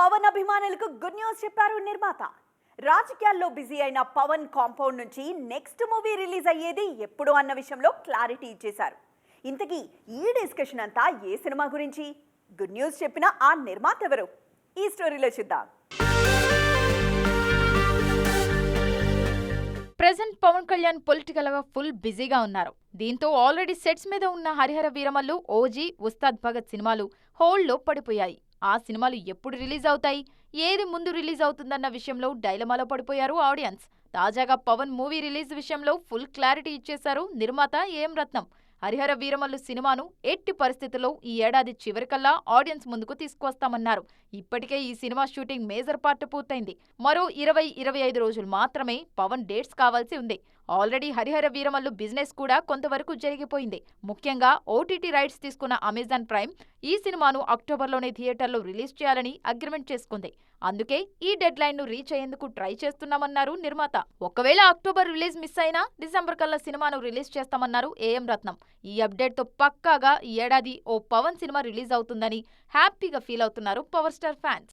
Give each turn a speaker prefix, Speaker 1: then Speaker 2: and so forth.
Speaker 1: పవన్ అభిమానులకు good news చెప్పారు నిర్మాత. రాజకీయాల్లో బిజీ అయిన పవన్ కాంపౌండ్ నుంచి నెక్స్ట్ మూవీ రిలీజ్ అయ్యేది ఎప్పుడు అన్న విషయంలో క్లారిటీ ఇచ్చేశారు. ఇంతకీ ఈ డిస్కషన్ అంతా ఏ సినిమా గురించి? గుడ్ న్యూస్ చెప్పిన ఆ నిర్మాత ఎవరు? ఈ స్టోరీలో చూద్దాం.
Speaker 2: ప్రెసెంట్ పవన్ కళ్యాణ్ పొలిటికల్గా ఫుల్ బిజీగా ఉన్నారు. దీంతో ఆల్రెడీ సెట్స్ మీద ఉన్న హరిహర వీరమల్లు ఓజీ ఉస్తాద్ భగత్ సినిమాలు హోల్డ్లో పడిపోయాయి. ఆ సినిమాలు ఎప్పుడు రిలీజ్ అవుతాయి? ఏది ముందు రిలీజ్ అవుతుందన్న విషయంలో డైలమాలో పడిపోయారు ఆడియన్స్. తాజాగా పవన్ మూవీ రిలీజ్ విషయంలో ఫుల్ క్లారిటీ ఇచ్చేశారు నిర్మాత ఏం రత్నం. హరిహర వీరమల్లు సినిమాను ఎట్టి పరిస్థితుల్లో ఈ ఏడాది చివరికల్లా ఆడియన్స్ ముందుకు తీసుకొస్తామన్నారు ఇప్పటికే ఈ సినిమా షూటింగ్ మేజర్ పార్ట్ పూర్తయింది. మరో ఇరవై ఇరవై ఐదు రోజులు మాత్రమే పవన్ డేట్స్ కావాల్సి ఉంది. ఆల్రెడీ హరిహర వీరమల్లు బిజినెస్ కూడా కొంతవరకు జరిగిపోయింది. ముఖ్యంగా ఓటీటీ రైట్స్ తీసుకున్న అమెజాన్ ప్రైమ్ ఈ సినిమాను అక్టోబర్లోనే థియేటర్లో రిలీజ్ చేయాలని అగ్రిమెంట్ చేసుకుంది. అందుకే ఈ డెడ్ లైన్ను రీచ్ అయ్యేందుకు ట్రై చేస్తున్నామన్నారు నిర్మాత. ఒకవేళ అక్టోబర్ రిలీజ్ మిస్ అయినా డిసెంబర్ కల్లా సినిమాను రిలీజ్ చేస్తామన్నారు ఏఎం రత్నం. ఈ అప్డేట్తో పక్కాగా ఈ ఏడాది ఓ పవన్ సినిమా రిలీజ్ అవుతుందని హ్యాపీగా ఫీల్ అవుతున్నారు పవర్ స్టార్ ఫ్యాన్స్.